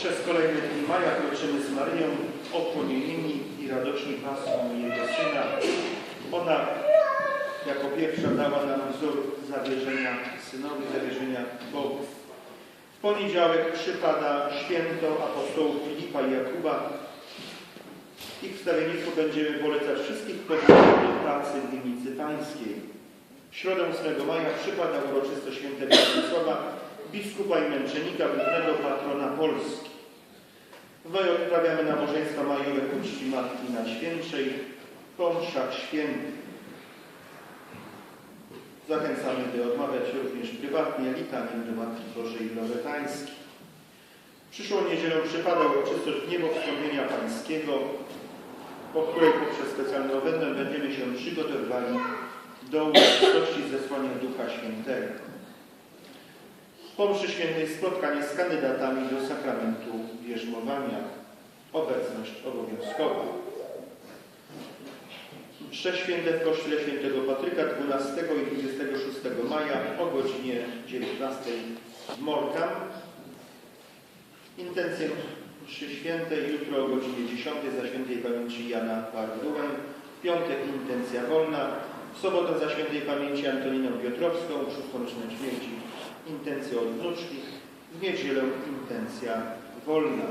Przez kolejne dni maja kroczymy z Maryją opłonionymi i radośnie pasją Jego Syna. Ona jako pierwsza dała nam wzór zawierzenia Synowi, zawierzenia Bogu. W poniedziałek przypada święto apostołów Filipa i Jakuba. Ich wstawiennictwo będziemy polecać wszystkich podmiotów pracy w pańskiej. W środę 8 maja przypada uroczystość świętego Stanisława, biskupa i męczennika, głównego patrona Polski. Maju odprawiamy nabożeństwa majowe ku czci Matki Najświętszej, po mszach świętych. Zachęcamy, by odmawiać również prywatnie litanię do Matki Bożej Loretańskiej. Przyszłą niedzielę przypada uroczystość Niebowstąpienia Pańskiego, po której poprzez specjalną obendę będziemy się przygotowywali do uroczystości zesłania Ducha Świętego. Po mszy świętej spotkanie z kandydatami do sakramentu bierzmowania. Obecność obowiązkowa. Msze święte w kościele świętego Patryka 12 i 26 maja o godzinie 19 w Morkam. Intencję mszy świętej jutro o godzinie 10 za świętej pamięci Jana Pardułę. Piątek intencja wolna. W sobotę za świętej pamięci Antoniną Piotrowską, szóstomyślne śmierci. W niedzielę intencja wolna.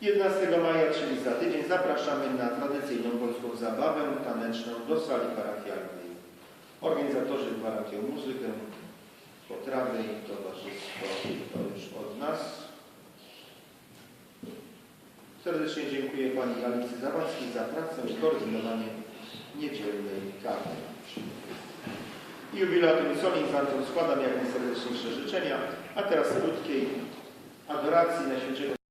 11 maja, czyli za tydzień, zapraszamy na tradycyjną polską zabawę taneczną do sali parafialnej. Organizatorzy gwarantują muzykę, potrawy i towarzystwo to już od nas. Serdecznie dziękuję Pani Alicji Zawadzkiej za pracę i koordynowanie niedzielnej karty. I jubilatum solenizantom składam jak najserdeczniejsze życzenia, a teraz krótkiej adoracji Najświętszego